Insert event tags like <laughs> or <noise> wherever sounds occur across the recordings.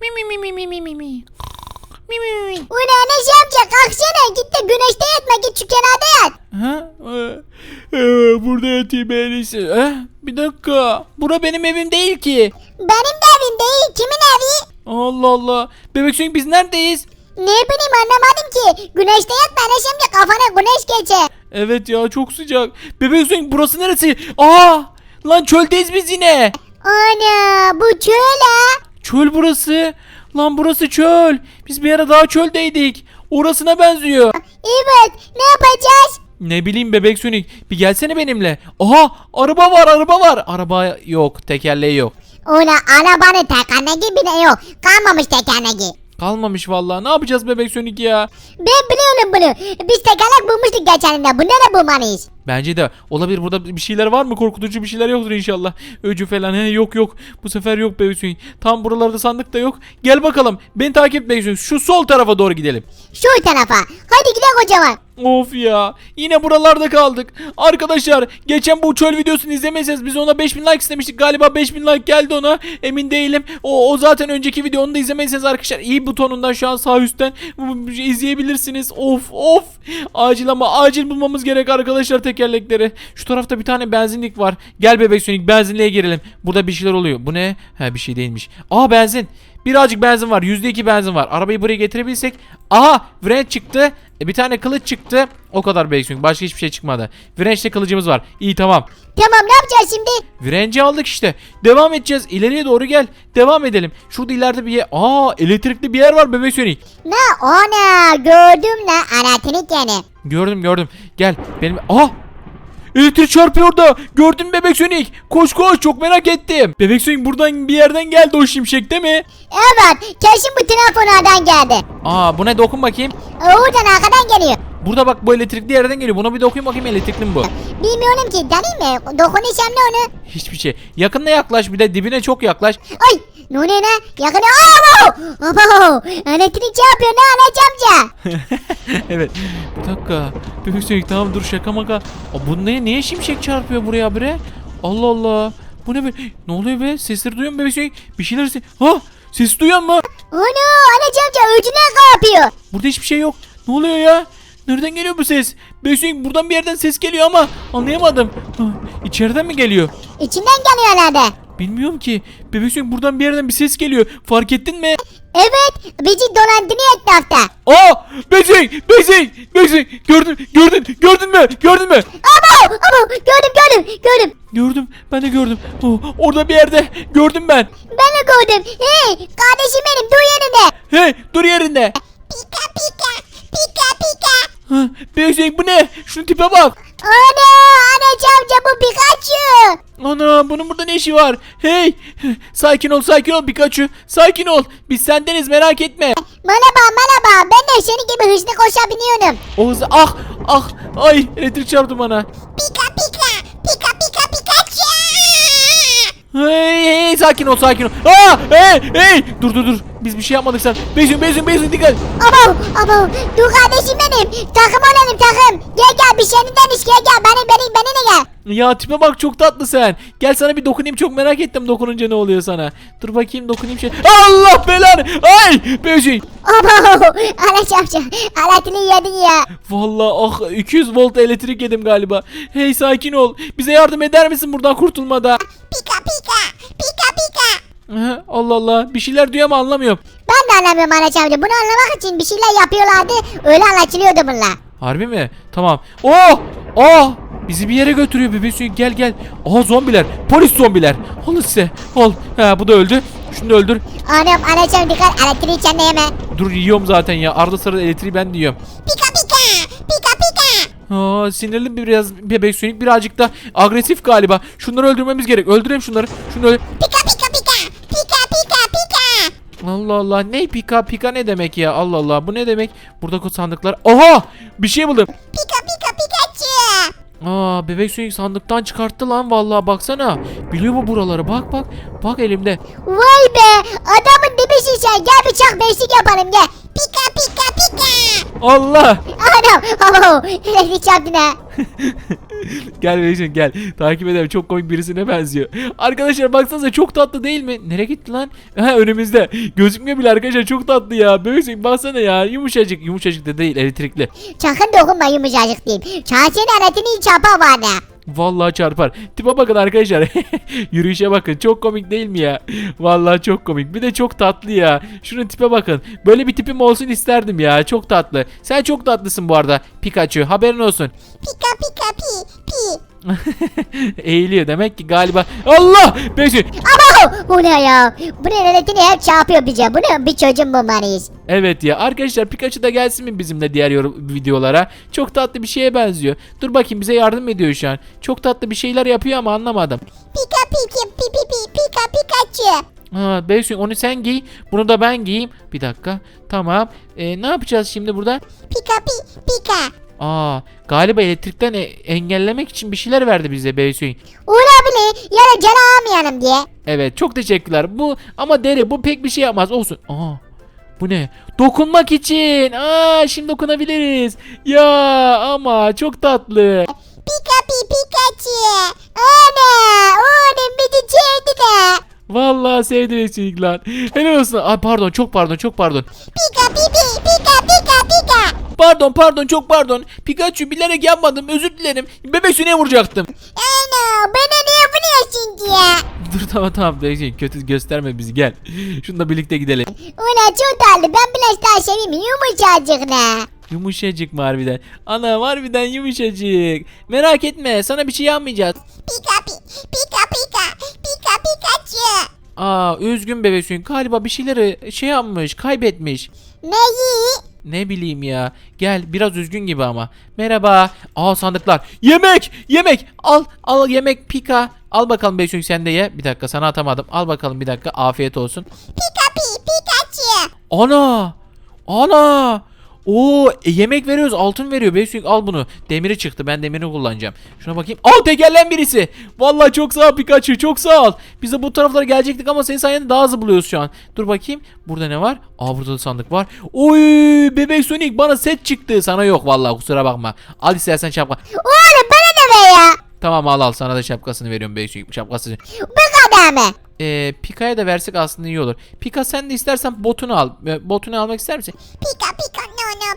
Mi mi mi mi mi mi mi mi. Mi mi mi mi. Ulan Enes amca kalksana git de güneşte yatma git şu kenarda yat. Ha? Ee, ee, burada yatayım en iyisi. Eh, bir dakika. Bura benim evim değil ki. Benim de evim değil kimin evi? Allah Allah. Bebek Sonic biz neredeyiz? Ne bileyim anlamadım ki. Güneşte yatma Enes amca kafana güneş geçer. Evet ya çok sıcak. Bebek Sonic burası neresi? Aa! Lan çöldeyiz biz yine. Ana bu çöle. Çöl burası. Lan burası çöl. Biz bir ara daha çöldeydik. Orasına benziyor. Evet ne yapacağız? Ne bileyim bebek Sonic. Bir gelsene benimle. Aha araba var araba var. Araba yok tekerleği yok. Ulan arabanın tekerleği bile yok. Kalmamış tekerleği. Kalmamış vallahi. Ne yapacağız bebek Sonic ya? Ben biliyorum bunu. Biz tekerlek bulmuştuk geçeninde. Bunu da bulmalıyız. Bence de olabilir burada bir şeyler var mı korkutucu bir şeyler yoktur inşallah. Öcü falan he yok yok bu sefer yok bebek Sonic. Tam buralarda sandık da yok. Gel bakalım beni takip et bebek Sonic. Şu sol tarafa doğru gidelim. Şu tarafa. Hadi gidelim kocaman. Of ya yine buralarda kaldık. Arkadaşlar geçen bu çöl videosunu izlemeseniz biz ona 5000 like istemiştik. Galiba 5000 like geldi ona emin değilim. O, o zaten önceki video onu da izlemediyseniz arkadaşlar iyi butonundan şu an sağ üstten izleyebilirsiniz. Of of acil ama acil bulmamız gerek arkadaşlar tekerlekleri. Şu tarafta bir tane benzinlik var. Gel bebek sönük benzinliğe girelim. Burada bir şeyler oluyor. Bu ne? Ha bir şey değilmiş. Aa benzin. Birazcık benzin var. %2 benzin var. Arabayı buraya getirebilsek. Aha wrench çıktı. E, bir tane kılıç çıktı. O kadar sönük. Başka hiçbir şey çıkmadı. Wrench'te kılıcımız var. İyi tamam. Tamam ne yapacağız şimdi? Wrench'i aldık işte. Devam edeceğiz. İleriye doğru gel. Devam edelim. Şurada ileride bir yer. Aa elektrikli bir yer var bebek sönük. Ne? Ana gördüm ne? Anatonik yani. Gördüm gördüm. Gel benim. Aha! Elektrik çarpıyor orada. Gördün bebek Sonic. Koş koş çok merak ettim. Bebek Sonic buradan bir yerden geldi o şimşek değil mi? Evet kesin bu telefonlardan geldi. Aa bu ne dokun bakayım. Oradan arkadan geliyor. Burada bak bu elektrikli yerden geliyor. Buna bir dokuyayım bakayım elektrikli mi bu? Bilmiyorum ki deneyim mi? Dokunursam ne onu? Hiçbir şey. Yakında yaklaş bir de dibine çok yaklaş. Ay ne oluyor ne? Yakın Abo! Abo! Elektrik çarpıyor ne anacı amca? <laughs> evet. Bir dakika. Bebek Sonic tamam dur şaka maka. Aa, bu ne? Niye şimşek çarpıyor buraya bre? Allah Allah. Bu ne be? Ne oluyor be? Sesleri duyuyor musun bebek Sonic? Bir şeyler ses... Ha! Ses duyuyor mu? Ana anacı amca öcüne kapıyor. Burada hiçbir şey yok. Ne oluyor ya? Nereden geliyor bu ses? Bebek buradan bir yerden ses geliyor ama anlayamadım. Ha, İçeriden mi geliyor? İçinden geliyor herhalde. Bilmiyorum ki. Bebek Sonic buradan bir yerden bir ses geliyor. Fark ettin mi? Evet bizi dolandırıyor etrafta. Aa! Bebek Bebek Bebek Gördün gördün gördün mü? Gördün mü? Abo! Abo! Gördüm gördüm gördüm. Gördüm. Ben de gördüm. Oh, orada bir yerde. Gördüm ben. Ben de gördüm. Hey kardeşim benim dur yerinde. Hey dur yerinde. Pika pika pika pika. Bebek bu ne? Şunun tipe bak. Ana anacı amca bu Pikachu. Ana bunun burada ne işi var? Hey! <laughs> Sakin ol sakin ol Pikachu. Sakin ol. Biz sendeniz merak etme. Merhaba merhaba ben de senin gibi hızlı koşabiliyorum. O hızı ah ah ay elektrik çarptı bana. Pika pika pika pika Pikachu. Hey, hey sakin ol sakin ol. Aa hey hey dur dur dur. Biz bir şey yapmadık sen. Bezin bezin bezin dikkat. Abo abo dur kardeşim benim. Takım olalım takım. Gel gel bir seninden iş gel gel beni beni beni de gel. Ya tipe bak çok tatlı sen. Gel sana bir dokunayım çok merak ettim dokununca ne oluyor sana. Dur bakayım dokunayım şey. Allah belanı. Ay bezin. Abo anacı amca aletini yedin ya. Vallahi ah 200 volt elektrik yedim galiba. Hey sakin ol. Bize yardım eder misin buradan kurtulmada? Pika pika pika pika. Allah Allah bir şeyler duyuyor ama anlamıyorum. Ben de anlamıyorum anacı amca bunu anlamak için bir şeyler yapıyorlardı öyle anlaşılıyordu bunlar. Harbi mi? Tamam. Oh! Oh! Bizi bir yere götürüyor bebek suyu. Gel gel. Aha zombiler. Polis zombiler. Al size. Al. Ha bu da öldü. Şunu da öldür. Anam anacı amca dikkat elektriği içinde yeme. Dur yiyorum zaten ya. Arda sırada elektriği ben de yiyorum. Pika pika pika pika. Aa, sinirli bir biraz bebek suyun birazcık da agresif galiba. Şunları öldürmemiz gerek. Öldürelim şunları. Şunu öldür. Pika pika. Allah Allah. Ne pika pika ne demek ya? Allah Allah. Bu ne demek? Burada sandıklar. Aha! Bir şey buldum. Pika pika Pikachu. Aa bebek suyu sandıktan çıkarttı lan vallahi baksana. Biliyor mu buraları? Bak bak. Bak elimde. Vay be adamın dibisin sen gel bıçak beşlik yapalım gel. Pika pika pika. Allah! Anam. Abo. Elektrik çarptı ne? gel Beysun gel. Takip edelim. Çok komik birisine benziyor. Arkadaşlar baksanıza çok tatlı değil mi? Nereye gitti lan? Ha önümüzde. Gözükmüyor bile arkadaşlar çok tatlı ya. Beysun baksana ya. Yumuşacık. Yumuşacık da değil elektrikli. Sakın dokunma yumuşacık diyeyim. Çarşının aletini çarpar bana. Vallahi çarpar. Tipe bakın arkadaşlar. <laughs> Yürüyüşe bakın. Çok komik değil mi ya? Vallahi çok komik. Bir de çok tatlı ya. Şunun tipe bakın. Böyle bir tipim olsun isterdim ya. Çok tatlı. Sen çok tatlısın bu arada. Pikachu. Haberin olsun. Pika pika pi pi. <laughs> Eğiliyor demek ki galiba. Allah! Beşi. Bu ne ya? Bunun aletini hep çarpıyor bize. Bunu bir çocuğum bulmalıyız. Evet ya arkadaşlar Pikachu da gelsin mi bizimle diğer yorum- videolara? Çok tatlı bir şeye benziyor. Dur bakayım bize yardım ediyor şu an. Çok tatlı bir şeyler yapıyor ama anlamadım. Pika pika pi pi pi pika pikachu. Ha Beysun onu sen giy. Bunu da ben giyeyim. Bir dakika. Tamam. Ee, ne yapacağız şimdi burada? Pika pi pika. Aa galiba elektrikten e- engellemek için bir şeyler verdi bize Beysun. Olabilir. Ya da can almayalım diye. Evet çok teşekkürler. Bu ama deri bu pek bir şey yapmaz. Olsun. Aa bu ne? Dokunmak için. Aa şimdi dokunabiliriz. Ya ama çok tatlı. Pika pi pikachu. Ana. Oğlum bizi çevdi de. Vallahi sevdim lan. Helal olsun. Ay pardon çok pardon çok pardon. Pika pi pi pika pika pika. Pardon pardon çok pardon. Pikachu bilerek yapmadım özür dilerim. Bebek Sonic vuracaktım. Ana bana ne yapıyorsun ki ya? Dur tamam tamam Beysun kötü gösterme bizi gel. Şununla birlikte gidelim. Ulan çok tatlı. Ben biraz daha seveyim. Yumuşacık ne? Yumuşacık mı harbiden? Ana harbiden yumuşacık. Merak etme sana bir şey yapmayacağız. Pika pi pika pika pika pikachu. Aa üzgün bebek Sonic galiba bir şeyleri şey yapmış kaybetmiş. Neyi? Ne bileyim ya. Gel biraz üzgün gibi ama. Merhaba. Aa sandıklar. Yemek! Yemek! Al al yemek pika. Al bakalım Beysun sen de ye. Bir dakika sana atamadım. Al bakalım bir dakika. Afiyet olsun. Pika pi pikachu. Ana! Ana! Oo e, yemek veriyoruz altın veriyor. Beysun al bunu. Demiri çıktı ben demirini kullanacağım. Şuna bakayım. Al tekerlen birisi. Vallahi çok sağ ol Pikachu çok sağ ol. Biz de bu taraflara gelecektik ama senin sayende daha hızlı buluyoruz şu an. Dur bakayım. Burada ne var? Aa burada da sandık var. Oy bebek Sonic bana set çıktı. Sana yok vallahi kusura bakma. Al istersen şapka. Oğlum bana ne be ya? tamam al al. Sana da şapkasını veriyorum Sonic şapkasını. Bu kadar mı? ee, Pika'ya da versek aslında iyi olur. Pika sen de istersen botunu al. Ee, botunu almak ister misin? Pika pika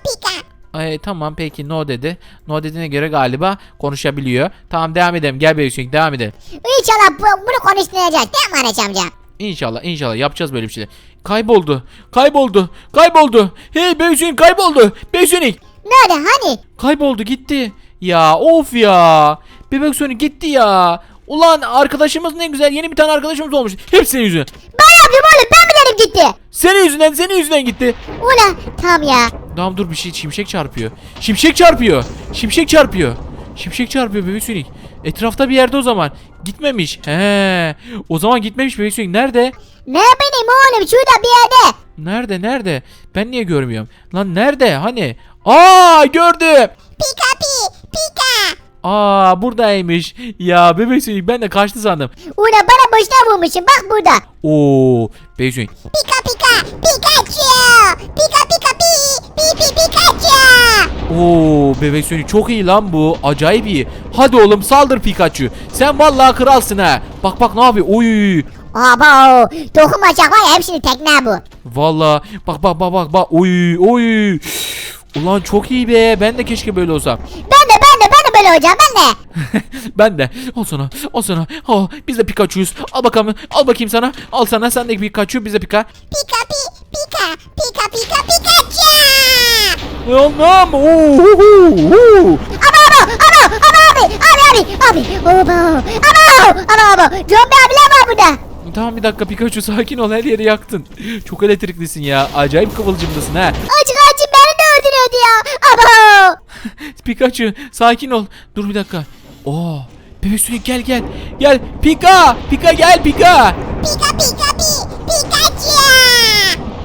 pika. Ee, tamam peki no dedi. No dediğine göre galiba konuşabiliyor. Tamam devam edelim. Gel Beysun devam edelim. İnşallah bu, bunu konuşturacağız değil mi Anaç amca? İnşallah inşallah yapacağız böyle bir şeyler. Kayboldu. Kayboldu. Kayboldu. Hey Beysun kayboldu. Beysun Nerede hani? kayboldu gitti. Ya of ya. Bebek Sonic gitti ya. Ulan arkadaşımız ne güzel yeni bir tane arkadaşımız olmuş. Hep senin yüzünden. Ben yaptım oğlum ben dedim gitti? Senin yüzünden senin yüzünden gitti. Ulan tam ya. Tamam dur bir şey şimşek çarpıyor. Şimşek çarpıyor. Şimşek çarpıyor. Şimşek çarpıyor bebek Sonic. Etrafta bir yerde o zaman. Gitmemiş. He. O zaman gitmemiş bebek Sonic. Nerede? Ne bileyim oğlum şurada bir yerde. Nerede nerede? Ben niye görmüyorum? Lan nerede? Hani? Aa gördüm. Pika pi pika. Aa buradaymış. Ya bebek Sonic ben de kaçtı sandım. Ulan bana boşuna vurmuşsun bak burada. Oo bebek Sonic. Pika pika Pikachu. Pika pika pi pi pi Pikachu. Oo bebek Sonic çok iyi lan bu. Acayip iyi. Hadi oğlum saldır Pikachu. Sen vallahi kralsın ha. Bak bak ne yapıyor? Oy. Abo dokunmayacak var ya hepsini tekne bu. Valla bak bak bak bak bak oy oy. Ulan çok iyi be. Ben de keşke böyle olsam. Ben ben de ben <laughs> de ben de. Al sana. Al sana. Al. Biz de Pikachu'yuz. Al bakalım. Al bakayım sana. Al sana. Sen de Pikachu. Biz de Pika. Pika pi pika pika pika Pikachu. Anam. Oo, hu, hu, hu. Abo abo abi abi abi abi. Abo abo abo abo. Zombi abiler var burada. Tamam bir dakika Pikachu sakin ol her yeri yaktın. Çok elektriklisin ya. Acayip kıvılcımdasın ha. Acık acı beni de öldürüyordu ya. Abo. <laughs> Pikachu sakin ol. Dur bir dakika. Oo. Bebek Sonic gel gel. Gel Pika. Pika gel Pika. Pika pika pi Pikachu.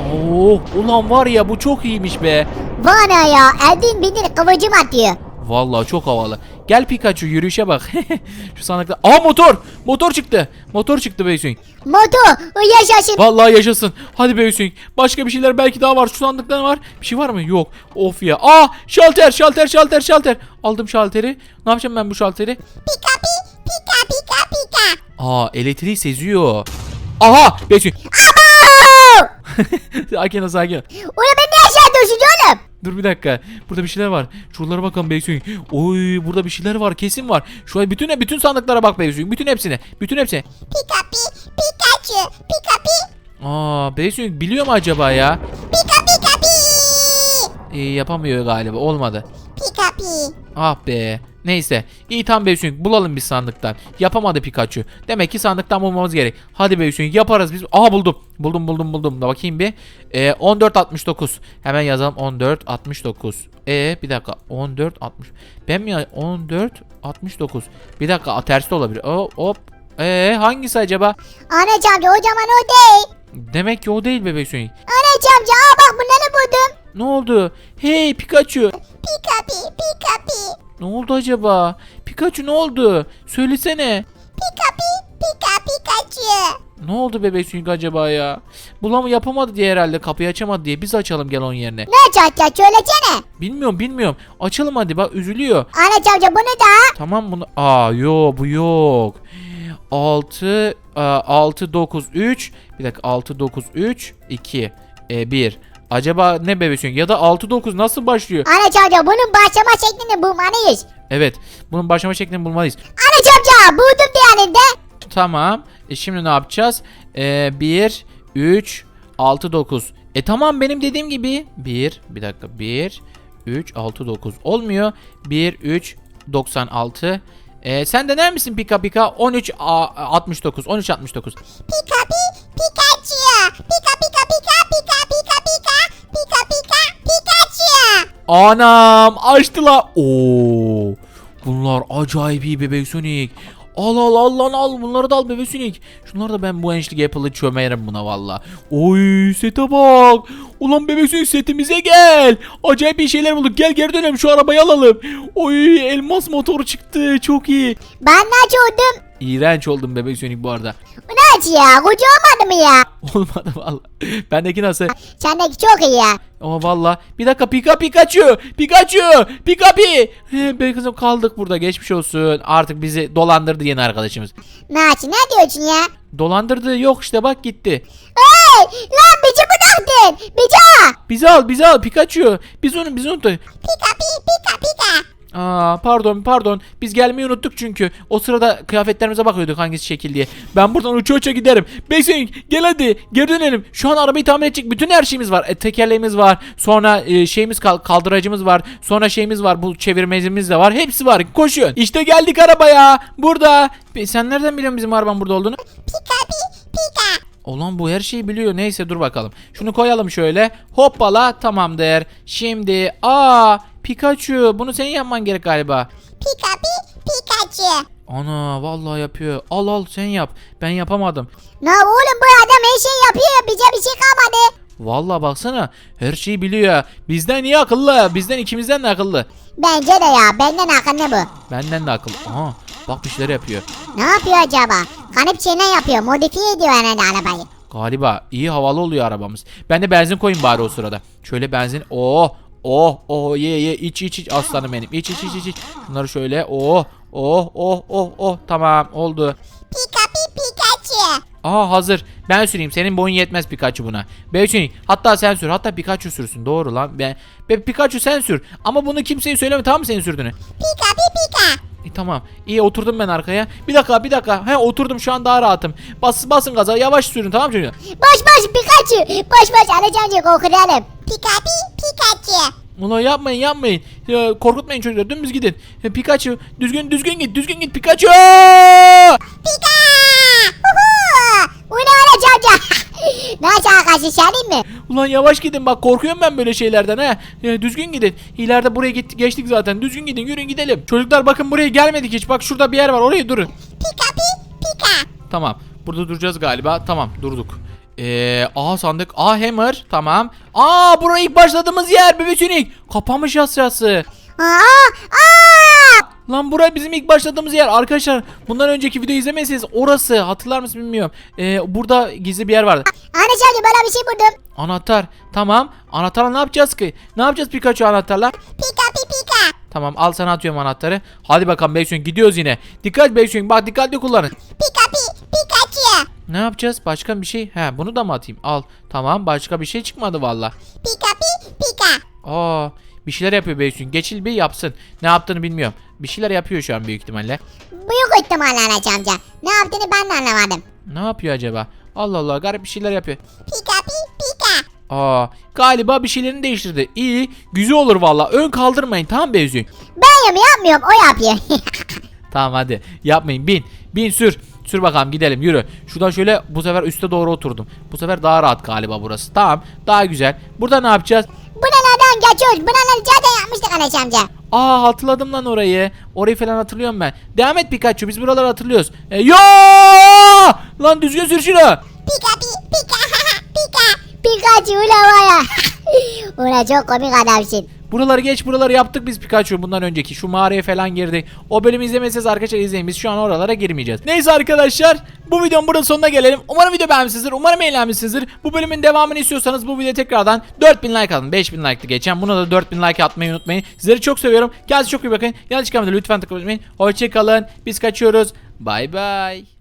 Oo, ulan var ya bu çok iyiymiş be. Bana ya Eldin bindir kıvıcım atıyor. Vallahi çok havalı. Gel Pikachu yürüyüşe bak. <laughs> Şu sandıkta. Aa motor. Motor çıktı. Motor çıktı Beysing. Moto o yaşasın. Vallahi yaşasın. Hadi Beysing. Başka bir şeyler belki daha var. Şu sandıkta var? Bir şey var mı? Yok. Of ya. Aa şalter şalter şalter şalter. Aldım şalteri. Ne yapacağım ben bu şalteri? Pika pi pika pika pika. Aa elektriği seziyor. Aha Beysing. Abo! sakin ol sakin ol. Ulan ben ne aşağı düşeceğim oğlum? Dur bir dakika. Burada bir şeyler var. Şuralara bakalım Beysun. Oy burada bir şeyler var. Kesin var. Şu an bütün bütün sandıklara bak Beysun. Bütün hepsine. Bütün hepsine. Pika pi Pikachu pika pi Aa Beysun biliyor mu acaba ya? pika pika pi. Ee, yapamıyor galiba. Olmadı. Pi. Ah be. Neyse. İyi tam Beysun. Bulalım biz sandıktan. Yapamadı Pikachu. Demek ki sandıktan bulmamız gerek. Hadi Beysun yaparız biz. Aha buldum. Buldum buldum buldum. Da bakayım bir. Ee, 1469. Hemen yazalım 1469. Ee bir dakika. 1460. Ben mi ya- 1469. Bir dakika tersi de olabilir. Hop hop. Ee hangisi acaba? Amca o zaman o değil. Demek ki o değil bebek Sonic. Amca aa bak bunları buldum. Ne oldu? Hey Pikachu. Pika pi pika pi. Ne oldu acaba? Pikachu ne oldu? Söylesene. Pika pi pika Pikachu. Ne oldu bebek Sonic acaba ya? Bulamı yapamadı diye herhalde kapıyı açamadı diye biz açalım gel onun yerine. Ne çatça söylesene. Bilmiyorum bilmiyorum. Açalım hadi bak üzülüyor. Anaç amca bunu da. Tamam bunu. Aa yo bu yok. 6 6 9 3 bir dakika 6 9 3 2 e, 1 Acaba ne bebek Sonic? ya da 6 9 nasıl başlıyor? Anaç amca bunun başlama şeklini bulmalıyız. Evet. Bunun başlama şeklini bulmalıyız. Anaç amca buldum diğerinde. Tamam. E şimdi ne yapacağız? E, 1, 3, 6, 9. E tamam benim dediğim gibi. 1, bir dakika. 1, 3, 6, 9. Olmuyor. 1, 3, 96. E, sen dener misin Pika Pika? 13, a, 69. 13, 69. Pika Anam açtılar. Oo. Bunlar acayip iyi bebek Sonic. Al al al lan al bunları da al bebek Sonic. Şunları da ben bu ençlik Apple'ı çömerim buna valla. Oy sete bak. Ulan bebek Sonic setimize gel. Acayip iyi şeyler bulduk. Gel geri dönelim şu arabayı alalım. Oy elmas motoru çıktı. Çok iyi. Ben naç oldum. İğrenç oldum bebek Sonic bu arada. Naç ya koca olmadı mı ya? <laughs> Olmadı valla. Bendeki nasıl? Sendeki çok iyi ya. Ama valla bir dakika Pika Pikachu Pikachu Pika Pi He, be kızım kaldık burada geçmiş olsun artık bizi dolandırdı yeni arkadaşımız Naç ne diyorsun ya? dolandırdı yok işte bak gitti Hey lan bizi bıraktın. Bizi. bizi al bizi al Pikachu biz onu biz unuttuk Pika pi pika pika. Aa pardon pardon. Biz gelmeyi unuttuk çünkü. O sırada kıyafetlerimize bakıyorduk hangisi şekil diye. Ben buradan uça uça giderim. Beysin gel hadi. Geri dönelim. Şu an arabayı tamir edecek bütün her şeyimiz var. E, tekerleğimiz var. Sonra e, şeyimiz kal- kaldıracımız var. Sonra şeyimiz var. Bu çevirmezimiz de var. Hepsi var. Koşun. İşte geldik arabaya. Burada. Be- sen nereden biliyorsun bizim arabanın burada olduğunu? Pika pi pika. Olan bu her şeyi biliyor. Neyse dur bakalım. Şunu koyalım şöyle. Hoppala tamamdır. Şimdi aa Pikachu bunu senin yapman gerek galiba. Pika pi Pikachu. Ana vallahi yapıyor. Al al sen yap. Ben yapamadım. Ne oğlum bu adam her şeyi yapıyor bize bir şey kalmadı. Vallahi baksana her şeyi biliyor. Bizden iyi akıllı. Bizden ikimizden de akıllı. Bence de ya benden akıllı bu. Benden de akıllı. Aha bak bir şeyler yapıyor. Ne yapıyor acaba? Kanıp çene yapıyor modifiye ediyor herhalde arabayı. Galiba iyi havalı oluyor arabamız. Ben de benzin koyayım bari o sırada. Şöyle benzin. Oh oh oh ye ye iç iç iç aslanım benim. İç iç iç iç. iç. Şunları şöyle oh oh oh oh oh tamam oldu. Pika pi Pikachu. Aha hazır. Ben süreyim. Senin boyun yetmez Pikachu buna. Beyçin hatta sen sür. Hatta Pikachu sürsün. Doğru lan. Ben Be Pikachu sen sür. Ama bunu kimseye söyleme tamam mı senin sürdüğünü? Pika pi Pika. İyi, tamam. İyi oturdum ben arkaya. Bir dakika bir dakika. He oturdum şu an daha rahatım. Bas basın gaza. Yavaş sürün tamam mı çocuğum? Boş boş Pikachu. Boş boş alacancık okuyalım. Pika pi Pikachu. Ulan yapmayın yapmayın. Ya, korkutmayın çocuklar. Dümdüz gidin. E, Pikachu düzgün düzgün git. Düzgün git Pikachu. Pika. Huhu. Bu ne alacancık? Nasıl arkadaşı senin mi? Ulan yavaş gidin bak korkuyorum ben böyle şeylerden ha. Ya, düzgün gidin. İleride buraya git, geçtik zaten. Düzgün gidin yürüyün gidelim. Çocuklar bakın buraya gelmedik hiç. Bak şurada bir yer var oraya durun. Pika pi Pika. Tamam. Burada duracağız galiba. Tamam durduk. Ee, A sandık. A hammer. Tamam. Aa burayı ilk başladığımız yer. Bebek Sonic. Kapanmış asyası. Aa, aa. Lan burası bizim ilk başladığımız yer. Arkadaşlar bundan önceki videoyu izlemediyseniz orası. Hatırlar mısınız bilmiyorum. Ee, burada gizli bir yer vardı. Amca bana bir şey buldum. Anahtar. Tamam. Anahtarla ne yapacağız ki? Ne yapacağız Pikachu anahtarla? Pika pi pika. Tamam al sana atıyorum anahtarı. Hadi bakalım Beysun gidiyoruz yine. Dikkat Beysun bak dikkatli kullanın. Pika. Ne yapacağız? Başka bir şey? He bunu da mı atayım? Al. Tamam başka bir şey çıkmadı valla. Pika pi pika. Aa bir şeyler yapıyor Beysun. Geçil bir yapsın. Ne yaptığını bilmiyorum. Bir şeyler yapıyor şu an büyük ihtimalle. Büyük ihtimalle Enes amca. Ne yaptığını ben de anlamadım. Ne yapıyor acaba? Allah Allah garip bir şeyler yapıyor. Pika pi pika. Aa galiba bir şeylerini değiştirdi. İyi güzel olur valla. Ön kaldırmayın tamam Beysun. Ben yapmıyorum o yapıyor. <laughs> Tamam hadi yapmayın bin. Bin sür. Sür bakalım gidelim yürü. Şuradan şöyle bu sefer üste doğru oturdum. Bu sefer daha rahat galiba burası. Tamam daha güzel. Burada ne yapacağız? Buralardan geçiyoruz. Buraları zaten yapmıştık Enes amca. Aa hatırladım lan orayı. Orayı falan hatırlıyorum ben. Devam et Pikachu biz buraları hatırlıyoruz. E, yo! Lan düzgün sür şunu. Pika pi pika <laughs> pika. Pikachu ula vaya. <laughs> Ula çok komik adamsın. Buraları geç buraları yaptık biz Pikachu bundan önceki. Şu mağaraya falan girdik. O bölümü izlemediyseniz arkadaşlar izleyin. Biz şu an oralara girmeyeceğiz. Neyse arkadaşlar bu videonun burada sonuna gelelim. Umarım video beğenmişsinizdir. Umarım eğlenmişsinizdir. Bu bölümün devamını istiyorsanız bu videoya tekrardan 4000 like atın. 5000 like'tı geçen. Buna da 4000 like atmayı unutmayın. Sizleri çok seviyorum. Kendinize çok iyi bakın. Yanlış çıkamadı lütfen tıklamayın. Hoşçakalın. Biz kaçıyoruz. Bay bay.